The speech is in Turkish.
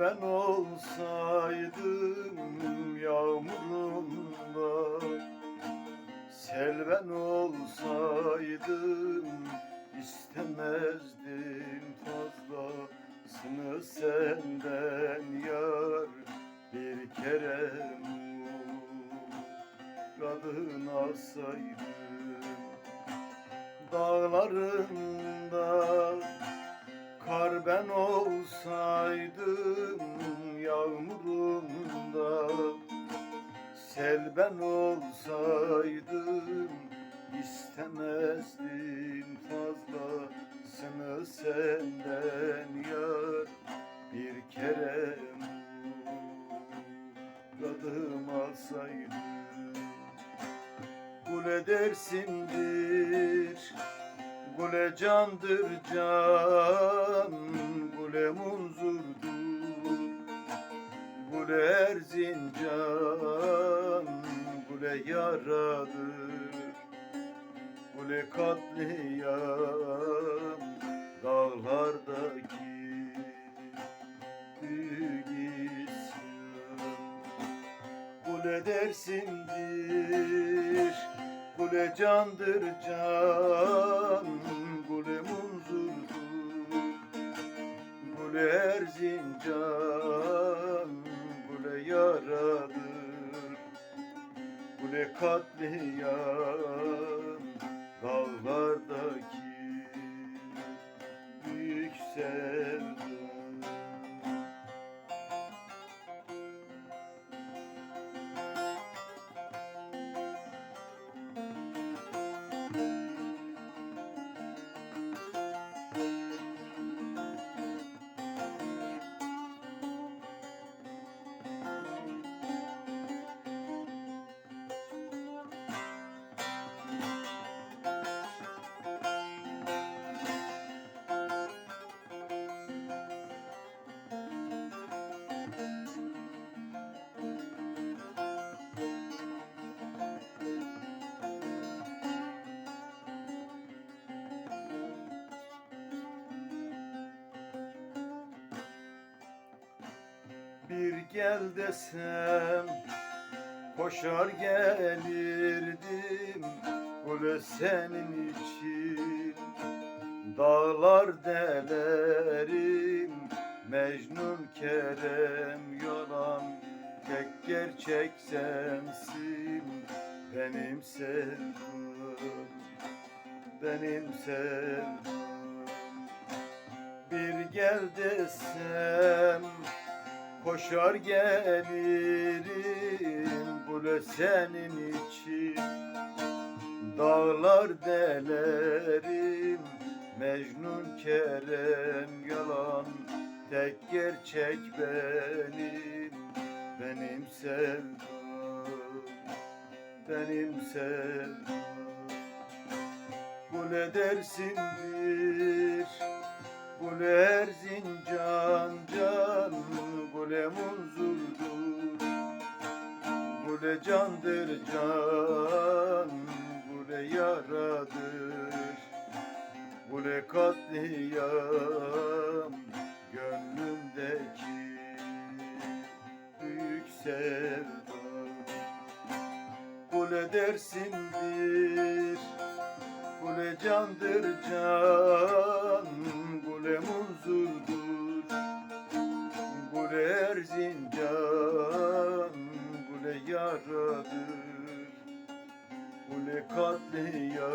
ben olsaydım yağmurunda Sel ben olsaydım istemezdim fazlasını senden yar bir kere muradın alsaydım Dağlarında ben olsaydım yağmurunda Sel ben olsaydım istemezdim fazlasını senden yar bir kere muradım alsaydım. Kule dersimdir Kule candır can Kule munzurdur. Kule erzincan Kule yaradır. Kule katliam Dağlardaki Kule dersimdir Kule candır can Kule erzincan Kule yaradır? Kule katliam Dağlardaki Büyük sevda Bir gel desem koşar gelirdim Kule senin için. Dağlar delerim Mecnun Kerem yalan tek gerçek sensin. Benim sevdum, benim sevdum Bir gel desem Koşar gelirim Kule senin için? Dağlar delerim Mecnun Kerem yalan. Tek gerçek benim Benim sevdum Benim sevdum Kule dersimdir Kule Erzincan can candır can Kule yaradır? Kule katliam Gönlümdeki Büyük sevda? Kule dersimdir Kule candır can? Kule munzurdur? Kule erzincan Kule yaradır. Kule katliam